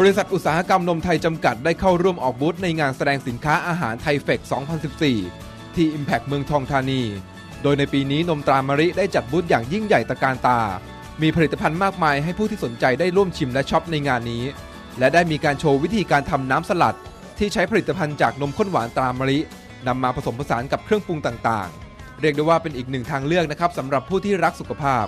บริษัทอุตสาหกรรมนมไทยจำกัดได้เข้าร่วมออกบูธในงานแสดงสินค้าอาหารไทยเฟก2014 ที่ Impact เมืองทองธานี โดยในปีนี้นมตรามะริได้จัดบูธอย่างยิ่งใหญ่ตะการตา มีผลิตภัณฑ์มากมายให้ผู้ที่สนใจได้ร่วมชิมและช็อปในงานนี้ และได้มีการโชว์วิธีการทำน้ำสลัด ที่ใช้ผลิตภัณฑ์จากนมข้นหวานตรามะรินำมาผสมผสานกับเครื่องปรุงต่างๆ เรียกได้ว่าเป็นอีกหนึ่งทางเลือกนะครับสำหรับผู้ที่รักสุขภาพ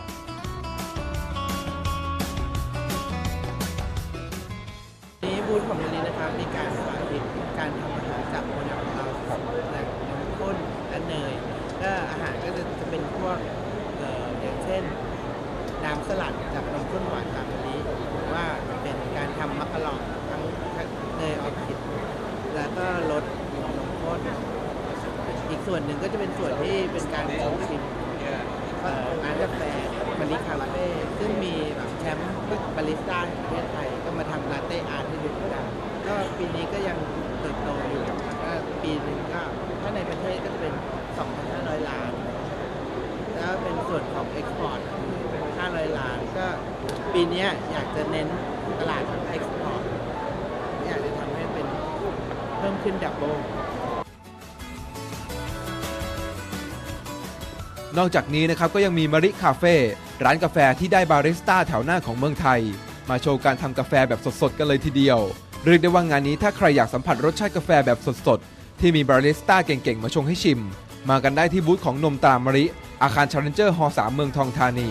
บูธของมิลลินะครับมีการสาธิตการทำอาหารจากโมเดลของเราแหล่งนมข้นและเนยก็อาหารก็จะจะเป็นพวกเอ่ออย่างเช่น น้ำสลัดจากนมข้นหวานตามมิลลิหรือว่าเป็นการทำมักกะลองทั้งเนยออร์คิด แล้วก็รสนมข้นอีกส่วนหนึ่งก็จะเป็นส่วนที่เป็นการโชว์ชิมเอ่อร้านกาแฟมาริคาเฟ่ซึ่งมีแบบแชมป์บาริสต้าแห่งประเทศไทยก็มาทำลาเต้อาร์ตให้ดู ปีนี้ก็ยังเติบโตอยู่ก็ปีหนึ่งก็ถ้าในประเทศก็จะเป็น 2,500 ล้าน แล้วเป็นส่วนของเอ็กซ์พอร์ต500 ล้านก็ปีนี้อยากจะเน้นตลาดเอ็กซ์พอร์ตอยากจะทำให้เป็นเพิ่มขึ้นดับเบิลนอกจากนี้นะครับก็ยังมีมาริคาเฟ่ร้านกาแฟที่ได้บาริสต้าแถวหน้าของเมืองไทย มาโชว์การทำกาแฟแบบสดๆ กันเลยทีเดียว เรียกได้ว่างานนี้ถ้าใครอยากสัมผัสรสชาติกาแฟแบบสดๆ ที่มีบาริสต้าเก่งๆ มาชงให้ชิม มากันได้ที่บูธของนมตามะริ อาคาร Challenger Hall 3เมืองทองธานี